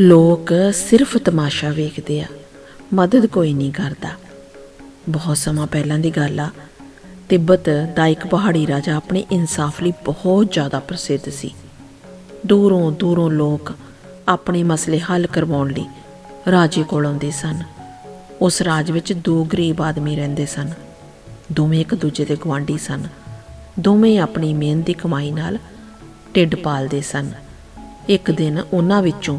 ਲੋਕ ਸਿਰਫ ਤਮਾਸ਼ਾ ਵੇਖਦੇ ਆ, ਮਦਦ ਕੋਈ ਨਹੀਂ ਕਰਦਾ। ਬਹੁਤ ਸਮਾਂ ਪਹਿਲਾਂ ਦੀ ਗੱਲ ਆ, ਤਿੱਬਤ ਦਾ ਇੱਕ ਪਹਾੜੀ ਰਾਜਾ ਆਪਣੇ ਇਨਸਾਫ ਲਈ ਬਹੁਤ ਜ਼ਿਆਦਾ ਪ੍ਰਸਿੱਧ ਸੀ। ਦੂਰੋਂ ਦੂਰੋਂ ਲੋਕ ਆਪਣੇ ਮਸਲੇ ਹੱਲ ਕਰਵਾਉਣ ਲਈ ਰਾਜੇ ਕੋਲ ਆਉਂਦੇ ਸਨ। ਉਸ ਰਾਜ ਵਿੱਚ ਦੋ ਗਰੀਬ ਆਦਮੀ ਰਹਿੰਦੇ ਸਨ, ਦੋਵੇਂ ਇੱਕ ਦੂਜੇ ਦੇ ਗੁਆਂਢੀ ਸਨ। ਦੋਵੇਂ ਆਪਣੀ ਮਿਹਨਤ ਦੀ ਕਮਾਈ ਨਾਲ ਢਿੱਡ ਪਾਲਦੇ ਸਨ। ਇੱਕ ਦਿਨ ਉਹਨਾਂ ਵਿੱਚੋਂ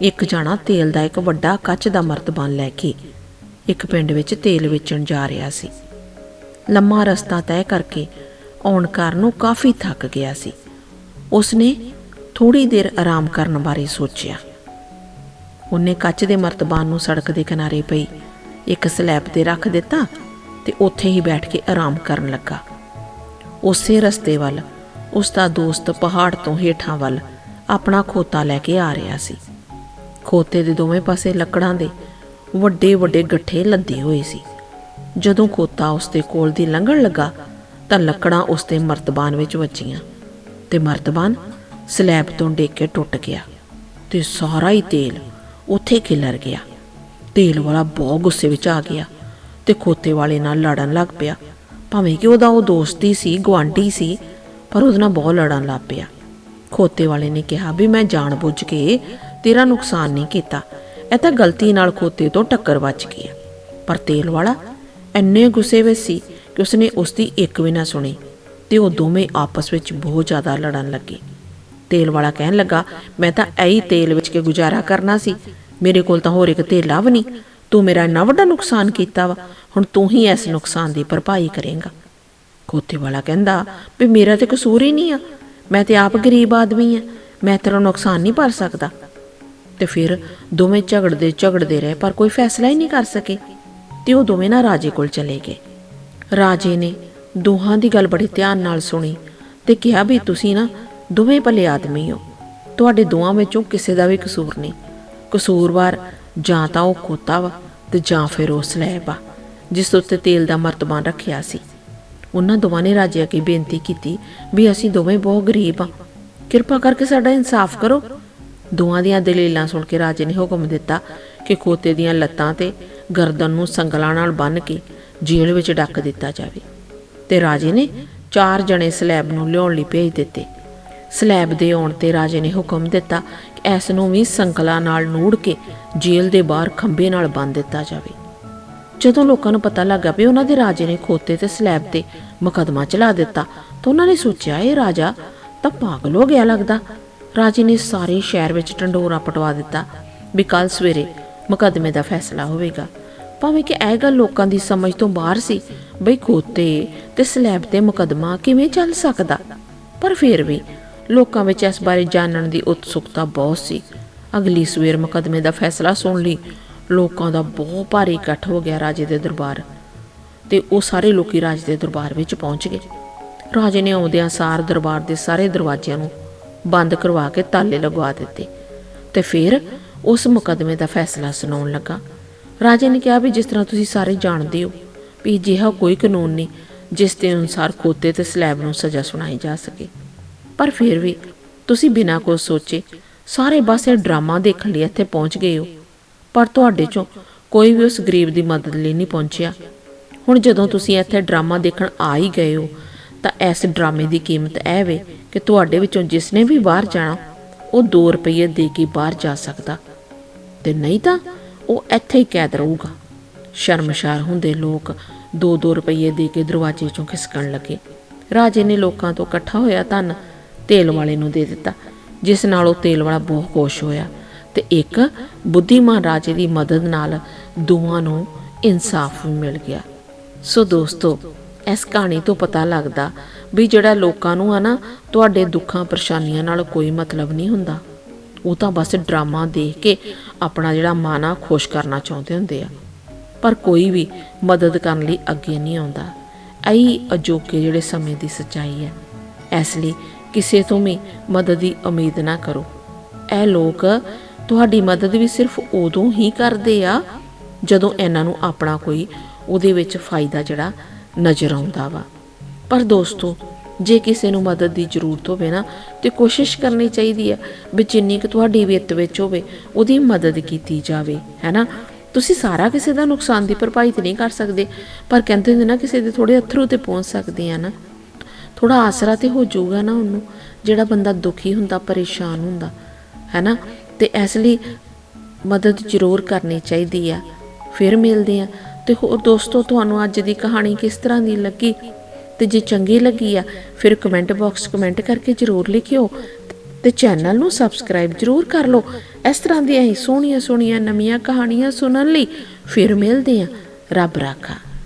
ਇੱਕ ਜਾਣਾ ਤੇਲ ਦਾ ਇੱਕ ਵੱਡਾ ਕੱਚ ਦਾ ਮਰਤਬਾਨ ਲੈ ਕੇ ਇੱਕ ਪਿੰਡ ਵਿੱਚ ਤੇਲ ਵੇਚਣ ਜਾ ਰਿਹਾ ਸੀ। ਲੰਮਾ ਰਸਤਾ ਤੈਅ ਕਰਕੇ ਆਉਣ ਕਾਰਨ ਉਹ ਕਾਫੀ ਥੱਕ ਗਿਆ ਸੀ। ਉਸਨੇ ਥੋੜੀ ਦੇਰ ਆਰਾਮ ਕਰਨ ਬਾਰੇ ਸੋਚਿਆ। ਉਹਨੇ ਕੱਚ ਦੇ ਮਰਤਬਾਨ ਨੂੰ ਸੜਕ ਦੇ ਕਿਨਾਰੇ ਪਈ, ਇੱਕ ਸਲੈਬ ਤੇ ਰੱਖ ਦਿੱਤਾ ਤੇ ਉੱਥੇ ਹੀ ਬੈਠ ਕੇ ਆਰਾਮ ਕਰਨ ਲੱਗਾ। ਉਸੇ ਰਸਤੇ ਵੱਲ ਉਸ ਦਾ ਦੋਸਤ ਪਹਾੜ ਤੋਂ ਹੇਠਾਂ ਵੱਲ ਆਪਣਾ ਖੋਤਾ ਲੈ ਕੇ ਆ ਰਿਹਾ ਸੀ। ਖੋਤੇ ਦੇ ਦੋਵੇਂ ਪਾਸੇ ਲੱਕੜਾਂ ਦੇ ਵੱਡੇ ਵੱਡੇ ਗੱਠੇ ਲੱਦੇ ਹੋਏ ਸੀ। ਜਦੋਂ ਖੋਤਾ ਉਸ ਦੇ ਕੋਲ ਦੀ ਲੰਘਣ ਲੱਗਾ ਤਾਂ ਲੱਕੜਾਂ ਉਸ ਦੇ ਮਰਤਬਾਨ ਵਿੱਚ ਵੱਜੀਆਂ ਤੇ ਮਰਤਬਾਨ ਸਲੈਬ ਤੋਂ ਡਿੱਗ ਕੇ ਟੁੱਟ ਗਿਆ ਤੇ ਸਾਰਾ ਹੀ ਤੇਲ ਉੱਥੇ ਖਿਲਰ ਗਿਆ। ਤੇਲ ਵਾਲਾ ਬਹੁਤ ਗੁੱਸੇ ਵਿੱਚ ਆ ਗਿਆ ਤੇ ਖੋਤੇ ਵਾਲੇ ਨਾਲ ਲੜਨ ਲੱਗ ਪਿਆ। ਭਾਵੇਂ ਕਿ ਉਹਦਾ ਉਹ ਦੋਸਤੀ ਸੀ ਗਵਾਂਢੀ ਸੀ, ਪਰ ਉਹਦੇ ਨਾਲ ਬਹੁਤ ਲੜਨ ਲੱਗ ਪਿਆ। ਖੋਤੇ ਵਾਲੇ ਨੇ ਕਿਹਾ, ਵੀ ਮੈਂ ਜਾਣ ਬੁੱਝ ਕੇ ਤੇਰਾ ਨੁਕਸਾਨ ਨਹੀਂ ਕੀਤਾ। ਇਹ ਤਾਂ ਗਲਤੀ ਨਾਲ ਖੋਤੇ ਤੋਂ ਟੱਕਰ ਵੱਜ ਗਈ ਹੈ। ਪਰ ਤੇਲ ਵਾਲਾ ਇੰਨੇ ਗੁੱਸੇ ਵਿੱਚ ਸੀ ਕਿ ਉਸਨੇ ਉਸ ਦੀ ਇੱਕ ਵੀ ਨਾ ਸੁਣੀ ਤੇ ਉਹ ਦੋਵੇਂ ਆਪਸ ਵਿੱਚ ਬਹੁਤ ਜ਼ਿਆਦਾ ਲੜਨ ਲੱਗੇ। ਤੇਲ ਵਾਲਾ ਕਹਿਣ ਲੱਗਾ, ਮੈਂ ਤਾਂ ਐਹੀ ਤੇਲ ਵਿੱਚ ਕੇ ਗੁਜ਼ਾਰਾ ਕਰਨਾ ਸੀ। ਮੇਰੇ ਕੋਲ ਤਾਂ ਹੋਰ ਇੱਕ ਤੇਲਾ ਵੀ ਨਹੀਂ। ਤੂੰ ਮੇਰਾ ਇੰਨਾ ਵੱਡਾ ਨੁਕਸਾਨ ਕੀਤਾ ਵਾ। ਹੁਣ ਤੂੰ ਹੀ ਇਸ ਨੁਕਸਾਨ ਦੀ ਭਰਪਾਈ ਕਰੇਂਗਾ। ਖੋਤੇ ਵਾਲਾ ਕਹਿੰਦਾ, ਵੀ ਮੇਰਾ ਤੇ ਕਸੂਰ ਹੀ ਨਹੀਂ ਆ। ਮੈਂ ਤੇ ਆਪ ਗਰੀਬ ਆਦਮੀ ਆ। ਮੈਂ ਤੇਰਾ ਨੁਕਸਾਨ ਨਹੀਂ ਭਰ ਸਕਦਾ। ਤੇ ਫਿਰ ਦੋਵੇਂ ਝਗੜਦੇ ਝਗੜਦੇ ਰਹੇ, ਪਰ ਕੋਈ ਫੈਸਲਾ ਹੀ ਨਹੀਂ ਕਰ ਸਕੇ ਤੇ ਉਹ ਦੋਵੇਂ ਨਾ ਰਾਜੇ ਕੋਲ ਚਲੇ ਗਏ। ਰਾਜੇ ਨੇ ਦੋਹਾਂ ਦੀ ਗੱਲ ਬੜੇ ਧਿਆਨ ਨਾਲ ਸੁਣੀ ਤੇ ਕਿਹਾ, ਵੀ ਤੁਸੀਂ ਨਾ ਦੋਵੇਂ ਭਲੇ ਆਦਮੀ ਹੋ। ਤੁਹਾਡੇ ਦੋਵਾਂ ਵਿੱਚੋਂ ਕਿਸੇ ਦਾ ਵੀ ਕਸੂਰ ਨਹੀਂ। ਕਸੂਰਵਾਰ ਜਾਂ ਤਾਂ ਉਹ ਖੋਤਾ ਵਾ ਤੇ ਜਾਂ ਫਿਰ ਉਹ ਸਲੈਬ ਆ, ਜਿਸ ਉੱਤੇ ਤੇਲ ਦਾ ਮਰਤਬਾਨ ਰੱਖਿਆ ਸੀ। ਉਹਨਾਂ ਦੋਵਾਂ ਨੇ ਰਾਜੇ ਅੱਗੇ ਬੇਨਤੀ ਕੀਤੀ ਵੀ ਅਸੀਂ ਦੋਵੇਂ ਬਹੁਤ ਗਰੀਬ ਆ। ਕਿਰਪਾ ਕਰਕੇ ਸਾਡਾ ਇਨਸਾਫ ਕਰੋ। ਦੋਵਾਂ ਦੀਆਂ ਦਲੀਲਾਂ ਸੁਣ ਕੇ ਰਾਜੇ ਨੇ ਹੁਕਮ ਦਿੱਤਾ ਕਿ ਖੋਤੇ ਦੀਆਂ ਲੱਤਾਂ ਤੇ ਗਰਦਨ ਨੂੰ ਸੰਗਲਾਂ ਨਾਲ ਬੰਨ੍ਹ ਕੇ ਜੇਲ੍ਹ ਵਿੱਚ ਡੱਕ ਦਿੱਤਾ ਜਾਵੇ ਤੇ ਰਾਜੇ ਨੇ ਚਾਰ ਜਣੇ ਸਲੈਬ ਨੂੰ ਲਿਆਉਣ ਲਈ ਭੇਜ ਦਿੱਤੇ। ਸਲੈਬ ਦੇ ਆਉਣ ਤੇ ਰਾਜੇ ਨੇ ਹੁਕਮ ਦਿੱਤਾ ਕਿ ਇਸ ਨੂੰ ਵੀ ਸੰਗਲਾਂ ਨਾਲ ਨੂੜ ਕੇ ਜੇਲ੍ਹ ਦੇ ਬਾਹਰ ਖੰਭੇ ਨਾਲ ਬੰਨ੍ਹ ਦਿੱਤਾ ਜਾਵੇ। ਜਦੋਂ ਲੋਕਾਂ ਨੂੰ ਪਤਾ ਲੱਗਾ ਵੀ ਉਹਨਾਂ ਦੇ ਰਾਜੇ ਨੇ ਖੋਤੇ ਤੇ ਸਲੈਬ ਤੇ ਮੁਕਦਮਾ ਚਲਾ ਦਿੱਤਾ ਤਾਂ ਉਹਨਾਂ ਨੇ ਸੋਚਿਆ, ਇਹ ਰਾਜਾ ਤਾਂ ਪਾਗਲ ਹੋ ਗਿਆ ਲੱਗਦਾ। ਰਾਜੇ ਨੇ ਸਾਰੇ ਸ਼ਹਿਰ ਵਿੱਚ ਢੰਡੋਰਾ ਪਟਵਾ ਦਿੱਤਾ ਵੀ ਕੱਲ ਸਵੇਰੇ ਮੁਕਦਮੇ ਦਾ ਫੈਸਲਾ ਹੋਵੇਗਾ। ਭਾਵੇਂ ਕਿ ਇਹ ਗੱਲ ਲੋਕਾਂ ਦੀ ਸਮਝ ਤੋਂ ਬਾਹਰ ਸੀ, ਬਈ ਖੋਤੇ ਤੇ ਸਲੈਬ ਤੇ ਮੁਕਦਮਾ ਕਿਵੇਂ ਚੱਲ ਸਕਦਾ? ਪਰ ਫਿਰ ਵੀ ਲੋਕਾਂ ਵਿੱਚ ਇਸ ਬਾਰੇ ਜਾਣਨ ਦੀ ਉਤਸੁਕਤਾ ਬਹੁਤ ਸੀ। ਅਗਲੀ ਸਵੇਰ ਮੁਕਦਮੇ ਦਾ ਫੈਸਲਾ ਸੁਣ ਲਈ ਲੋਕਾਂ ਦਾ ਬਹੁਤ ਭਾਰੀ ਇਕੱਠ ਹੋ ਗਿਆ ਰਾਜੇ ਦੇ ਦਰਬਾਰ ਤੇ ਉਹ ਸਾਰੇ ਲੋਕੀ ਰਾਜ ਦੇ ਦਰਬਾਰ ਵਿੱਚ ਪਹੁੰਚ ਗਏ। ਰਾਜੇ ਨੇ ਆਉਂਦਿਆਂ ਸਾਰ ਦਰਬਾਰ ਦੇ ਸਾਰੇ ਦਰਵਾਜ਼ਿਆਂ ਨੂੰ ਬੰਦ ਕਰਵਾ ਕੇ ਤਾਲੇ ਲਗਵਾ ਦਿੱਤੇ ਤੇ ਫਿਰ ਉਸ ਮੁਕਦਮੇ ਦਾ ਫੈਸਲਾ ਸੁਣਾਉਣ ਲੱਗਾ। ਰਾਜੇ ਨੇ ਕਿਹਾ ਵੀ ਜਿਸ ਤਰ੍ਹਾਂ ਤੁਸੀਂ ਸਾਰੇ ਜਾਣਦੇ ਹੋ ਵੀ ਅਜਿਹਾ ਕੋਈ ਕਾਨੂੰਨ ਨਹੀਂ ਜਿਸ ਦੇ ਅਨੁਸਾਰ ਖੋਤੇ ਤੇ ਸਲੈਬ ਨੂੰ ਸਜ਼ਾ ਸੁਣਾਈ ਜਾ ਸਕੇ। ਪਰ ਫਿਰ ਵੀ ਤੁਸੀਂ ਬਿਨਾਂ ਕੁਝ ਸੋਚੇ ਸਾਰੇ ਬਸ ਇਹ ਡਰਾਮਾ ਦੇਖਣ ਲਈ ਇੱਥੇ ਪਹੁੰਚ ਗਏ ਹੋ। ਪਰ ਤੁਹਾਡੇ ਚੋਂ ਕੋਈ ਵੀ ਉਸ ਗਰੀਬ ਦੀ ਮਦਦ ਲਈ ਨਹੀਂ ਪਹੁੰਚਿਆ। ਹੁਣ ਜਦੋਂ ਤੁਸੀਂ ਇੱਥੇ ਡਰਾਮਾ ਦੇਖਣ ਆ ਹੀ ਗਏ ਹੋ ਤਾਂ ਇਸ ਡਰਾਮੇ ਦੀ ਕੀਮਤ ਇਹ ਵੇ ਕਿ ਤੁਹਾਡੇ ਵਿੱਚੋਂ ਜਿਸ ਨੇ ਵੀ ਬਾਹਰ ਜਾਣਾ, ਉਹ 2 ਰੁਪਏ ਦੇ ਕੇ ਬਾਹਰ ਜਾ ਸਕਦਾ। ਤੇ ਨਹੀਂ ਤਾਂ ਉਹ ਇੱਥੇ ਹੀ ਕੈਦ ਰਹੂਗਾ। ਸ਼ਰਮਸ਼ਾਰ ਹੁੰਦੇ ਲੋਕ 2-2 ਰੁਪਏ ਦੇ ਕੇ ਦਰਵਾਜ਼ੇ ਚੋਂ ਖਿਸਕਣ ਲੱਗੇ। ਰਾਜੇ ਨੇ ਲੋਕਾਂ ਤੋਂ ਇਕੱਠਾ ਹੋਇਆ ਧਨ ਤੇਲ ਵਾਲੇ ਨੂੰ ਦੇ ਦਿੱਤਾ, ਜਿਸ ਨਾਲ ਉਹ ਤੇਲ ਵਾਲਾ ਬਹੁਤ ਖੁਸ਼ ਹੋਇਆ ਤੇ ਇੱਕ ਬੁੱਧੀਮਾਨ ਰਾਜੇ ਦੀ ਮਦਦ ਨਾਲ ਦੋਵਾਂ ਨੂੰ ਇਨਸਾਫ ਮਿਲ ਗਿਆ। ਸੋ ਦੋਸਤੋ, ਇਸ ਕਹਾਣੀ ਤੋਂ ਪਤਾ ਲੱਗਦਾ ਵੀ ਜਿਹੜਾ ਲੋਕਾਂ ਨੂੰ ਆ ਨਾ, ਤੁਹਾਡੇ ਦੁੱਖਾਂ ਪਰੇਸ਼ਾਨੀਆਂ ਨਾਲ ਕੋਈ ਮਤਲਬ ਨਹੀਂ ਹੁੰਦਾ। ਉਹ ਤਾਂ ਬਸ ਡਰਾਮਾ ਦੇਖ ਕੇ ਆਪਣਾ ਜਿਹੜਾ ਮਨ ਆ ਖੁਸ਼ ਕਰਨਾ ਚਾਹੁੰਦੇ ਹੁੰਦੇ ਆ। ਪਰ ਕੋਈ ਵੀ ਮਦਦ ਕਰਨ ਲਈ ਅੱਗੇ ਨਹੀਂ ਆਉਂਦਾ। ਐਈ ਅਜੋਕੇ ਜਿਹੜੇ ਸਮੇਂ ਦੀ ਸੱਚਾਈ ਹੈ। ਇਸ ਲਈ ਕਿਸੇ ਤੋਂ ਵੀ ਮਦਦ ਦੀ ਉਮੀਦ ਨਾ ਕਰੋ। ਇਹ ਲੋਕ ਤੁਹਾਡੀ ਮਦਦ ਵੀ ਸਿਰਫ ਉਦੋਂ ਹੀ ਕਰਦੇ ਆ, ਜਦੋਂ ਇਹਨਾਂ ਨੂੰ ਆਪਣਾ ਕੋਈ ਉਹਦੇ ਵਿੱਚ ਫਾਇਦਾ ਜਿਹੜਾ ਨਜ਼ਰ ਆਉਂਦਾ ਵਾ। ਪਰ ਦੋਸਤੋ, ਜੇ ਕਿਸੇ ਨੂੰ ਮਦਦ ਦੀ ਜ਼ਰੂਰਤ ਹੋਵੇ ਨਾ, ਤੇ ਕੋਸ਼ਿਸ਼ ਕਰਨੀ ਚਾਹੀਦੀ ਹੈ ਵੀ ਜਿੰਨੀ ਕੁ ਤੁਹਾਡੀ ਵਿੱਤ ਵਿੱਚ ਹੋਵੇ, ਉਹਦੀ ਮਦਦ ਕੀਤੀ ਜਾਵੇ ਹੈਨਾ ਤੁਸੀਂ ਸਾਰਾ ਕਿਸੇ ਦਾ ਨੁਕਸਾਨ ਦੀ ਭਰਪਾਈ ਤੇ ਨਹੀਂ ਕਰ ਸਕਦੇ, ਪਰ ਕਹਿੰਦੇ ਹੁੰਦੇ ਨਾ ਕਿਸੇ ਦੇ ਥੋੜੇ ਅਥਰੂ ਤੇ ਪਹੁੰਚ ਸਕਦੇ ਆ ਨਾ। ਥੋੜਾ ਆਸਰਾ ਤੇ ਹੋ ਜਾਊਗਾ ਨਾ ਉਹਨੂੰ, ਜਿਹੜਾ ਬੰਦਾ ਦੁਖੀ ਹੁੰਦਾ, ਪਰੇਸ਼ਾਨ ਹੁੰਦਾ ਹੈਨਾ ਤੇ ਇਸ ਲਈ ਮਦਦ ਜ਼ਰੂਰ ਕਰਨੀ ਚਾਹੀਦੀ ਆ। ਫਿਰ ਮਿਲਦੇ ਆ। ਤੇ ਹੋਰ ਦੋਸਤੋ, ਤੁਹਾਨੂੰ ਅੱਜ ਦੀ ਕਹਾਣੀ ਕਿਸ ਤਰ੍ਹਾਂ ਦੀ ਲੱਗੀ? ਤੇ ਜੇ ਚੰਗੀ ਲੱਗੀ ਆ, ਫਿਰ ਕਮੈਂਟ ਬਾਕਸ ਕਮੈਂਟ ਕਰਕੇ ਜ਼ਰੂਰ ਲਿਖਿਓ ਤੇ ਚੈਨਲ ਨੂੰ ਸਬਸਕ੍ਰਾਈਬ ਜ਼ਰੂਰ ਕਰ ਲਓ। ਇਸ ਤਰ੍ਹਾਂ ਦੀਆਂ ਹੀ ਸੋਹਣੀਆਂ ਸੋਹਣੀਆਂ ਨਵੀਆਂ ਕਹਾਣੀਆਂ ਸੁਣਨ ਲਈ ਫਿਰ ਮਿਲਦੇ ਆ ਰੱਬ ਰਾਖਾ।